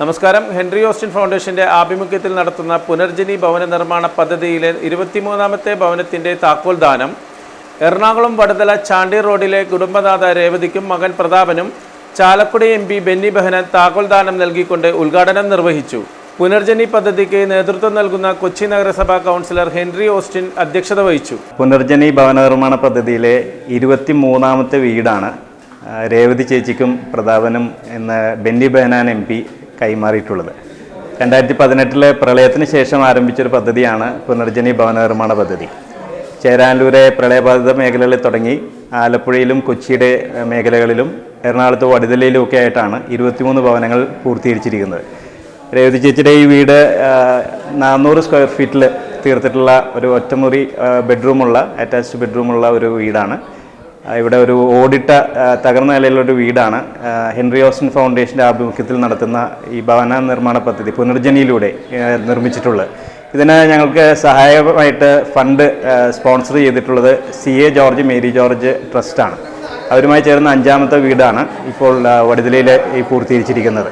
നമസ്കാരം. Henry Austin ഫൗണ്ടേഷന്റെ ആഭിമുഖ്യത്തിൽ നടത്തുന്ന പുനർജനി ഭവന നിർമ്മാണ പദ്ധതിയിലെ ഇരുപത്തിമൂന്നാമത്തെ ഭവനത്തിന്റെ താക്കോൽ ദാനം എറണാകുളം വടുതല ചാണ്ടി റോഡിലെ കുടുംബനാഥ രേവതിക്കും മകൻ പ്രതാപനും ചാലക്കുടി എം പി ബെന്നി ബെഹനൻ താക്കോൽ ദാനം നൽകിക്കൊണ്ട് ഉദ്ഘാടനം നിർവഹിച്ചു. പുനർജനി പദ്ധതിക്ക് നേതൃത്വം നൽകുന്ന കൊച്ചി നഗരസഭാ കൗൺസിലർ ഹെൻറി ഓസ്റ്റിൻ അധ്യക്ഷത വഹിച്ചു. പുനർജനി ഭവന നിർമ്മാണ പദ്ധതിയിലെ ഇരുപത്തി മൂന്നാമത്തെ വീടാണ് രേവതി ചേച്ചിക്കും പ്രതാപനും എന്ന ബെന്നി ബെഹനാൻ എം പി കൈമാറിയിട്ടുള്ളത്. രണ്ടായിരത്തി പതിനെട്ടിലെ പ്രളയത്തിന് ശേഷം ആരംഭിച്ചൊരു പദ്ധതിയാണ് പുനർജനി ഭവന നിർമ്മാണ പദ്ധതി. ചേരാനൂരെ പ്രളയബാധിത മേഖലകളിൽ തുടങ്ങി ആലപ്പുഴയിലും കൊച്ചിയുടെ മേഖലകളിലും എറണാകുളത്ത് വടുതലയിലും ഒക്കെ ആയിട്ടാണ് ഇരുപത്തിമൂന്ന് ഭവനങ്ങൾ പൂർത്തീകരിച്ചിരിക്കുന്നത്. രേവതി ചേച്ചിയുടെ ഈ വീട് നാനൂറ് സ്ക്വയർ ഫീറ്റിൽ തീർത്തിട്ടുള്ള ഒരു ഒറ്റമുറി ബെഡ്റൂമുള്ള അറ്റാച്ച്ഡ് ബെഡ്റൂമുള്ള ഒരു വീടാണ്. ഇവിടെ ഒരു ഓടിട്ട തകർന്ന നിലയിലൊരു വീടാണ്. ഹെൻറി ഓസ്റ്റൻ ഫൗണ്ടേഷന്റെ ആഭിമുഖ്യത്തിൽ നടത്തുന്ന ഈ ഭവന നിർമ്മാണ പദ്ധതി പുനർജനിയിലൂടെ നിർമ്മിച്ചിട്ടുള്ളത് ഇതിന് ഞങ്ങൾക്ക് സഹായമായിട്ട് ഫണ്ട് സ്പോൺസർ ചെയ്തിട്ടുള്ളത് C A George Mary George ട്രസ്റ്റാണ് അവരുമായി ചേർന്ന അഞ്ചാമത്തെ വീടാണ് ഇപ്പോൾ വടുതലയിൽ പൂർത്തീകരിച്ചിരിക്കുന്നത്.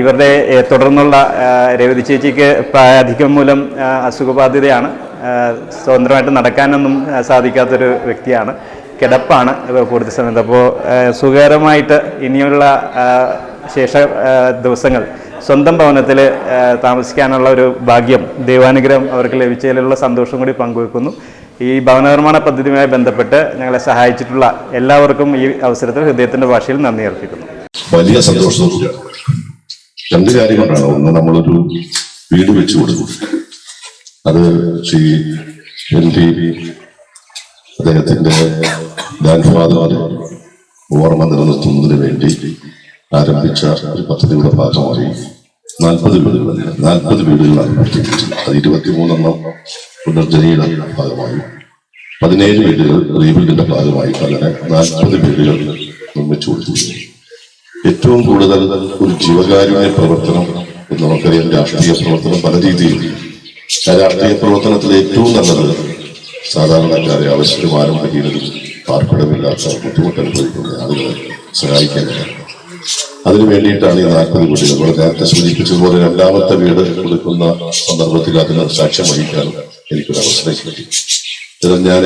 ഇവരുടെ തുടർന്നുള്ള രേവതി ചേച്ചിക്ക് പ്രായാധിക്യം മൂലം അസുഖബാധിതയാണ്. സ്വതന്ത്രമായിട്ട് നടക്കാനൊന്നും സാധിക്കാത്തൊരു വ്യക്തിയാണ്. കിടപ്പാണ് കൂടുതൽ സമയത്ത് അപ്പോൾ സുഖകരമായിട്ട് ഇനിയുള്ള ശേഷ ദിവസങ്ങൾ സ്വന്തം ഭവനത്തിൽ താമസിക്കാനുള്ള ഒരു ഭാഗ്യം ദൈവാനുഗ്രഹം അവർക്ക് ലഭിച്ചതിലുള്ള സന്തോഷം കൂടി പങ്കുവെക്കുന്നു. ഈ ഭവന നിർമ്മാണ പദ്ധതിയുമായി ബന്ധപ്പെട്ട് ഞങ്ങളെ സഹായിച്ചിട്ടുള്ള എല്ലാവർക്കും ഈ അവസരത്തിൽ ഹൃദയത്തിന്റെ ഭാഷയിൽ നന്ദി അർപ്പിക്കുന്നു. വലിയ സന്തോഷം. രണ്ട് കാര്യങ്ങളാണ് ഒന്ന് നമ്മളൊരു വീട് വെച്ചു കൊടുക്കും അത് ശ്രീ എൻ അദ്ദേഹത്തിന്റെ ഗ്രാൻഡ്ഫാദർ ഓർമ്മ നിലനിർത്തുന്നതിന് വേണ്ടി ആരംഭിച്ച ഒരു പദ്ധതിയുടെ ഭാഗമായി നാൽപ്പത് വീടുകൾ നാൽപ്പത് വീടുകളാണ് പൂർത്തീകരിച്ചത് അത് ഇരുപത്തിമൂന്നെണ്ണം പുനർജനയുടെ ഭാഗമായി പതിനേഴ് വീടുകൾ റീബിൽഡിന്റെ ഭാഗമായി അങ്ങനെ നാൽപ്പത് വീടുകൾ നിർമ്മിച്ചു കൊടുത്തിരിക്കുന്നു ഏറ്റവും കൂടുതൽ ഒരു ജീവകാരുണ്യ പ്രവർത്തനം എന്ന് നമുക്കറിയാം രാഷ്ട്രീയ പ്രവർത്തനം പല രീതിയിൽ രാഷ്ട്രീയ പ്രവർത്തനത്തിൽ ഏറ്റവും നല്ലത് സാധാരണക്കാരെ അവസരം ജീവിതത്തിൽ പാർപ്പിടമില്ലാത്ത ബുദ്ധിമുട്ട് അനുഭവിക്കുന്ന. ആളുകളെ സഹായിക്കാനാണ് അതിനു വേണ്ടിയിട്ടാണ് ഈ നാൽപ്പത് കോടി നമ്മൾ നേരത്തെ സൂചിപ്പിച്ചതുപോലെ രണ്ടാമത്തെ വീട് കൊടുക്കുന്ന സന്ദർഭത്തിൽ അതിന് സാക്ഷ്യം വഹിക്കാനും എനിക്കൊരു അവസരം കിട്ടി ഞാൻ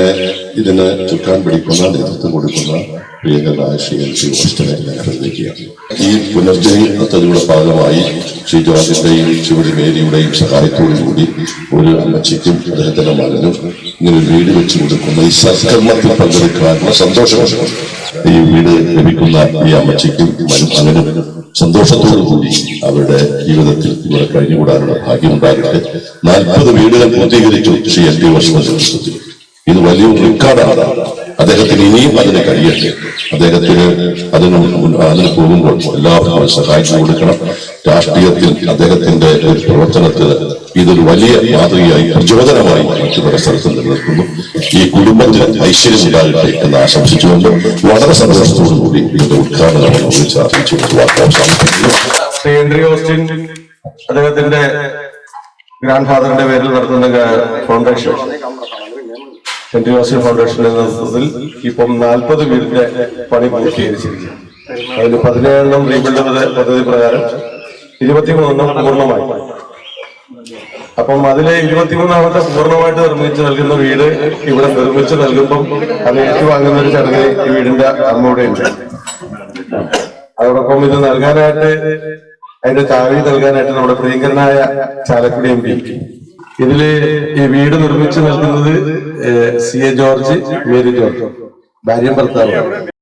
ഇതിന് ചുക്കാൻ പിടിക്കുന്ന നേതൃത്വം കൊടുക്കുന്ന പ്രിയങ്കരനായ ശ്രീ എൻ സി ഓസ്റ്റനെ ഞാൻ അഭിനന്ദിക്കുകയാണ് ഈ പുനർജനി പദ്ധതിയുടെ ഭാഗമായി ശ്രീ ജോർജിന്റെയും ശിവജി മേരിയുടെയും സഹായത്തോടു കൂടി ഒരു അമ്മച്ചിക്കും അദ്ദേഹത്തിന്റെ മകനും ഇങ്ങനെ വീട് വെച്ച് കൊടുക്കുന്ന ഈ സത്കർമ്മത്തിൽ പങ്കെടുക്കാനുള്ള സന്തോഷമുണ്ട് ഈ വീട് ലഭിക്കുന്ന ഈ അമ്മച്ചിക്കും മനുഷ്യനും സന്തോഷത്തോടു കൂടി അവരുടെ ജീവിതത്തിൽ ഇവിടെ കഴിഞ്ഞുകൂടാനുള്ള ഭാഗ്യമുണ്ടാകട്ടെ നാൽപ്പത് വീടുകൾ പൂർത്തീകരിച്ചു ശ്രീ എൻ ടി വർഷം ഇത് വലിയ റെക്കോർഡാണ് അദ്ദേഹത്തിന് ഇനിയും അതിന് കഴിയട്ടെ. അദ്ദേഹത്തിന് അതിന് അതിന് പോകുമ്പോൾ എല്ലാവർക്കും സഹായിച്ചു കൊടുക്കണം. രാഷ്ട്രീയത്തിൽ അദ്ദേഹത്തിന്റെ ഒരു പ്രവർത്തനത്തിന് ഇതൊരു വലിയ മാതൃകയായി പ്രചോദനമായി മറ്റു സ്ഥലത്ത് നിലനിൽക്കുന്നു. ഈ കുടുംബത്തിന് ഐശ്വര്യം ഉണ്ടാകട്ടെ എന്ന് ആശംസിച്ചുകൊണ്ട് വളരെ സന്തോഷത്തോടു കൂടി ഇതിന്റെ ഉദ്ഘാടനം വിളിച്ച് അറിയിച്ചുകൊണ്ട് വാർത്ത അവസാനിപ്പിക്കുന്നു അദ്ദേഹത്തിന്റെ ഗ്രാൻഡ് ഫാദറിന്റെ പേരിൽ നടത്തുന്ന ഫൗണ്ടേഷൻ ഹെൻറി ജോസഫ് ഫൗണ്ടേഷന്റെ നേതൃത്വത്തിൽ ഇപ്പം നാൽപ്പത് വീടിന്റെ പണി പൂർത്തീകരിച്ചിരിക്കുകയാണ് അതിൽ പതിനേഴെണ്ണം റീബിൽഡ് പദ്ധതി പ്രകാരം ഇരുപത്തിമൂന്നെണ്ണം പൂർണമായി. അപ്പം അതിലെ ഇരുപത്തിമൂന്നാമത്തെ പൂർണമായിട്ട് നിർമ്മിച്ച് നൽകുന്ന വീട് ഇവിടെ നിർമ്മിച്ച് നൽകുമ്പം അത് ഏറ്റുവാങ്ങുന്ന ഒരു ചടങ്ങ് ഈ വീടിന്റെ അമ്മയുടെ ഉണ്ട് അതോടൊപ്പം ഇത് നൽകാനായിട്ട് അതിന്റെ ചാവി നൽകാനായിട്ട് നമ്മുടെ പ്രിയങ്കരനായ ചാലക്കുടി എം പി ഇതിൽ ഈ വീട് നിർമ്മിച്ചു നൽകുന്നത് C A George Mary George ഭാര്യയും ഭർത്താവും